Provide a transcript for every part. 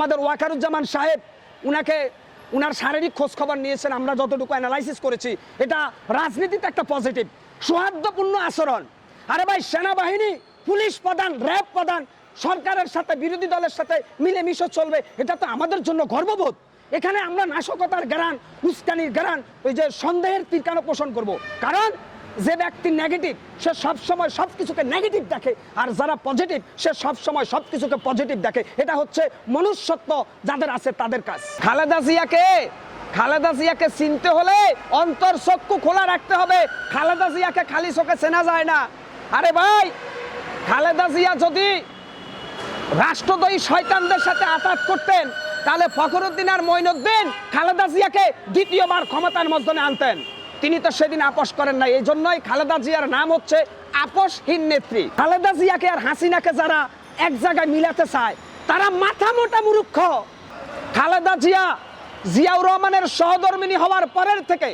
আমাদের ওয়াকারুজ্জামান সাহেব, উনাকে উনার শারীরিক খোঁজ খবর নিয়েছেন, আমরা যতটুকু অ্যানালাইসিস করেছি, এটা রাজনীতিতে একটা পজিটিভ সৌহার্দ্যপূর্ণ আচরণ। আরে ভাই, সেনাবাহিনী, পুলিশ প্রধান, র্যাব প্রধান, সরকারের সাথে, বিরোধী দলের সাথে মিলেমিশে চলবে, এটা তো আমাদের জন্য গর্ববোধ। এখানে আমরা নাশকতার জ্ঞান উস্কানির জ্ঞান ওই যে সন্দেহের তীরকানো পোষণ করব। কারণ যে ব্যক্তি নেগেটিভ সে সব সময় সব কিছুকে নেগেটিভ দেখে। আর যারা পজিটিভ সে সব সময় সব কিছুকে পজিটিভ দেখে। এটা হচ্ছে মনুষ্যত্ব যাদের আছে তাদের কাজ। খালেদা জিয়াকে খালেদা জিয়াকে চিনতে হলে অন্তর চক্ষু খোলা রাখতে হবে। খালেদা জিয়াকে খালি চোখে চেনা যায় না। আরে ভাই, খালেদা জিয়া যদি রাষ্ট্রদ্রোহী শয়তানদের সাথে আঘাত করতেন, তাহলে ফখরুদ্দিন আর মঈনুদ্দিন খালেদা জিয়াকে দ্বিতীয়বার ক্ষমতার মধ্যে আনতেন। তিনি তো সেদিন আপোষ করেন না এই জন্যই খালেদা জিয়ার নাম হচ্ছে আপোষহীন নেত্রী। খালেদা জিয়াকে আর হাসিনাকে যারা এক জায়গায় মিলাতে চায়, তারা মাথা মোটা মূর্খ। খালেদা জিয়া জিয়াউর রহমানের সহধর্মিনী হওয়ার পরের থেকে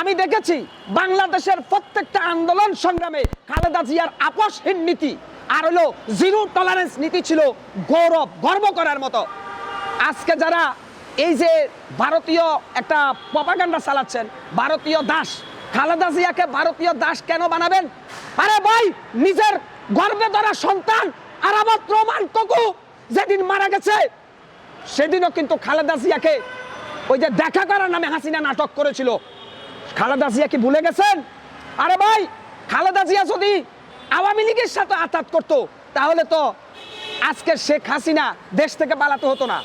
আমি দেখেছি বাংলাদেশের প্রত্যেকটা আন্দোলন সংগ্রামে খালেদা জিয়ার আপোষহীন নীতি আর হলো জিরো টলারেন্স নীতি ছিল গৌরব, গর্ব করার মতো। আজকে যারা এই যে ভারতীয় একটা প্রপাগান্ডা চালাচ্ছেন, ভারতীয় দাস, খালেদা জিয়াকে ভারতীয় দাস কেন বানাবেন? আরে ভাই, নিজের গর্বে ধরা সন্তান আরামত রহমান ককু যেদিন মারা গেছে, সেদিনও কিন্তু খালেদা জিয়াকে ওই যে দেখা করার নামে হাসিনা নাটক করেছিল। খালেদা জিয়া কি ভুলে গেছেন? আরে ভাই, খালেদা জিয়া যদি আওয়ামী লীগের সাথে আঘাত করতো, তাহলে তো আজকে শেখ হাসিনা দেশ থেকে পালাতে হতো না।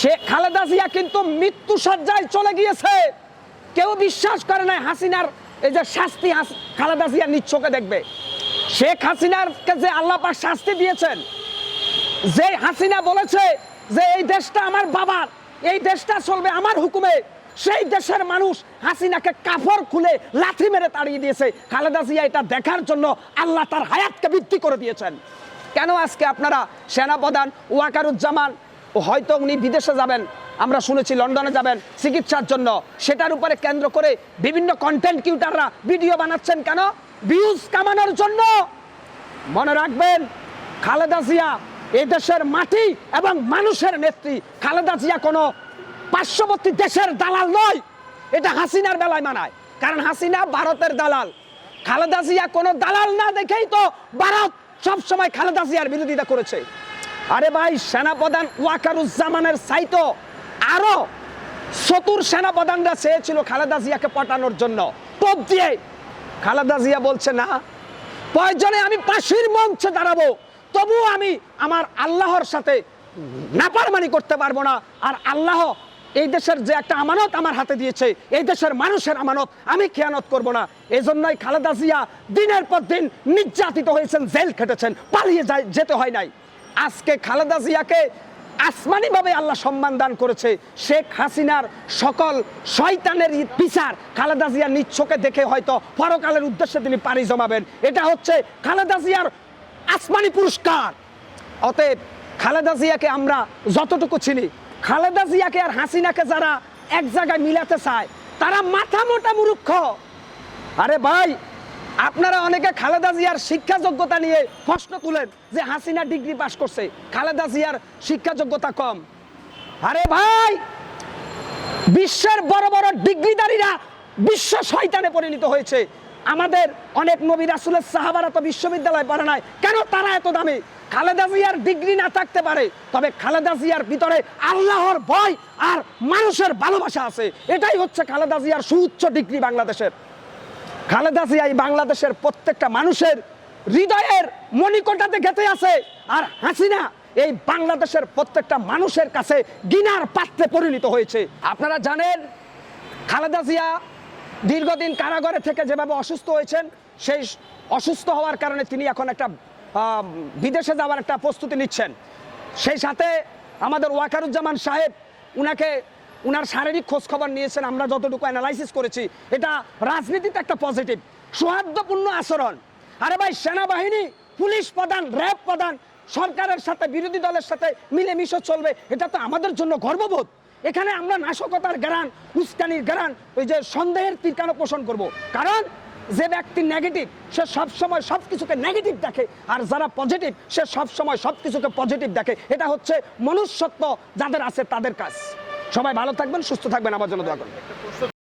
শেখ খালেদা জিয়া কিন্তু মৃত্যু সজ্জায় চলে গিয়েছে। কেউ বিশ্বাস করে না হাসিনার এই যে শাস্তি খালেদা জিয়া নিচ্ছকে দেখবে। শেখ হাসিনার যে আল্লাহ পাক শাস্তি দিয়েছেন, যে হাসিনা বলেছে যে এই দেশটা আমার বাবার, এই দেশটা চলবে আমার হুকুমে, সেই দেশের মানুষ হাসিনাকে কাফর খুলে লাথি মেরে তাড়িয়ে দিয়েছে। খালেদা জিয়া এটা দেখার জন্য আল্লাহ তার হায়াতকে বৃদ্ধি করে দিয়েছেন। কেন আজকে আপনারা সেনাপ্রধান ওয়াকারুজ্জামান হয়তো উনি বিদেশে যাবেন। আমরা শুনেছি লন্ডনে যাবেন চিকিৎসার জন্য। সেটার উপরে কেন্দ্র করে বিভিন্ন কন্টেন্ট কিউটাররা ভিডিও বানাচ্ছেন কেন? ভিউজ কামানোর জন্য। মনে রাখবেন, খালেদা জিয়া এই দেশের মাটি এবং মানুষের নেত্রী। খালেদা জিয়া কোনো পার্শ্ববর্তী দেশের দালাল নয়। এটা হাসিনার বেলায় মানায়। কারণ হাসিনা ভারতের দালাল। খালেদা জিয়া কোনো দালাল না দেখেই তো ভারত সবসময় খালেদা জিয়ার বিরোধিতা করেছে। আরে ভাই, সেনাপ্রধান ওয়াকারুজ্জামানের সাইতো। আরও চতুর সেনাপ্রধানরা চেয়েছিল খালেদা জিয়াকে পটানোর জন্য। টোপ দিয়ে খালেদা জিয়া বলছে, না, প্রয়োজনে আমি পাশের মঞ্চে দাঁড়াবো। তবুও আমি আমার আল্লাহর সাথে নাপারমানি করতে পারব না। আর আল্লাহ এই দেশের যে একটা আমানত আমার হাতে দিয়েছে, এই দেশের মানুষের আমানত আমি খেয়ানত করব না। এই জন্যই খালেদা জিয়া দিনের পর দিন নির্যাতিত হয়েছেন, জেল খেটেছেন, পালিয়ে যায়, যেতে হয় নাই। আজকে খালেদা জিয়াকে আসমানিভাবে আল্লাহ সম্মান দান করেছে। শেখ হাসিনার সকল শয়তানের বিচার খালেদা জিয়ার নিচ্ছকে দেখে হয়তো পরকালের উদ্দেশ্যে তিনি পাড়ি জমাবেন। এটা হচ্ছে খালেদা জিয়ার আসমানি পুরস্কার। অতএব খালেদা জিয়াকে আমরা যতটুকু চিনি, খালেদা জিয়াকে আর হাসিনাকে যারা এক জায়গায় মিলাতে চায়, তারা মাথা মোটা মূর্খ। আরে ভাই আপনারা অনেকে খালেদা জিয়ার শিক্ষা যোগ্যতা নিয়ে প্রশ্ন তুলেন যে হাসিনা ডিগ্রি পাশ করছে। খালেদা জিয়ার শিক্ষা যোগ্যতা কম। আরে ভাই, বিশ্বের বড় বড় ডিগ্রিদারীরা বিশ্ব শয়তানে পরিণত হয়েছে। আমাদের অনেক নবী রাসুলের সাহাবারা তো বিশ্ববিদ্যালয় পড়ে নাই। কেন তারা এত দামি? খালেদা জিয়ার ডিগ্রি না থাকতে পারে, তবে খালেদা জিয়ার ভিতরে আল্লাহর ভয় আর মানুষের ভালোবাসা আছে। এটাই হচ্ছে খালেদা জিয়ার সুউচ্চ ডিগ্রি বাংলাদেশের। খালেদা জিয়া এই বাংলাদেশের প্রত্যেকটা মানুষের হৃদয়ের মণিকোটাতে গেঁথে আছে। আর হাসিনা এই বাংলাদেশের প্রত্যেকটা মানুষের কাছে গিনার পাত্রে পরিণত হয়েছে। আপনারা জানেন, খালেদা জিয়া দীর্ঘদিন কারাগারে থেকে যেভাবে অসুস্থ হয়েছেন, সেই অসুস্থ হওয়ার কারণে তিনি এখন একটা বিদেশে যাওয়ার একটা প্রস্তুতি নিচ্ছেন। সেই সাথে আমাদের ওয়াকারুজ্জামান সাহেব, উনাকে উনার শারীরিক খোঁজ খবর নিয়েছেন, আমরা যতটুকু অ্যানালাইসিস করেছি, এটা রাজনীতিতে একটা পজিটিভ সৌহার্দ্যপূর্ণ আচরণ। আরে ভাই, সেনাবাহিনী, পুলিশ প্রধান, র্যাব প্রধান, সরকারের সাথে, বিরোধী দলের সাথে মিলেমিশে চলবে, এটা তো আমাদের জন্য গর্ববোধ। এখানে আমরা নাশকতার জ্ঞান উস্কানির জ্ঞান ওই যে সন্দেহের তীরকানো পোষণ করব। কারণ, যে ব্যক্তি নেগেটিভ সে সব সময় সব কিছুকে নেগেটিভ দেখে, আর যারা পজিটিভ সে সব সময় সব কিছুকে পজিটিভ দেখে। এটা হচ্ছে মনুষ্যত্ব যাদের আছে তাদের কাজ। সবাই ভালো থাকবেন সুস্থ থাকবেন আমার জন্য দোয়া করবেন।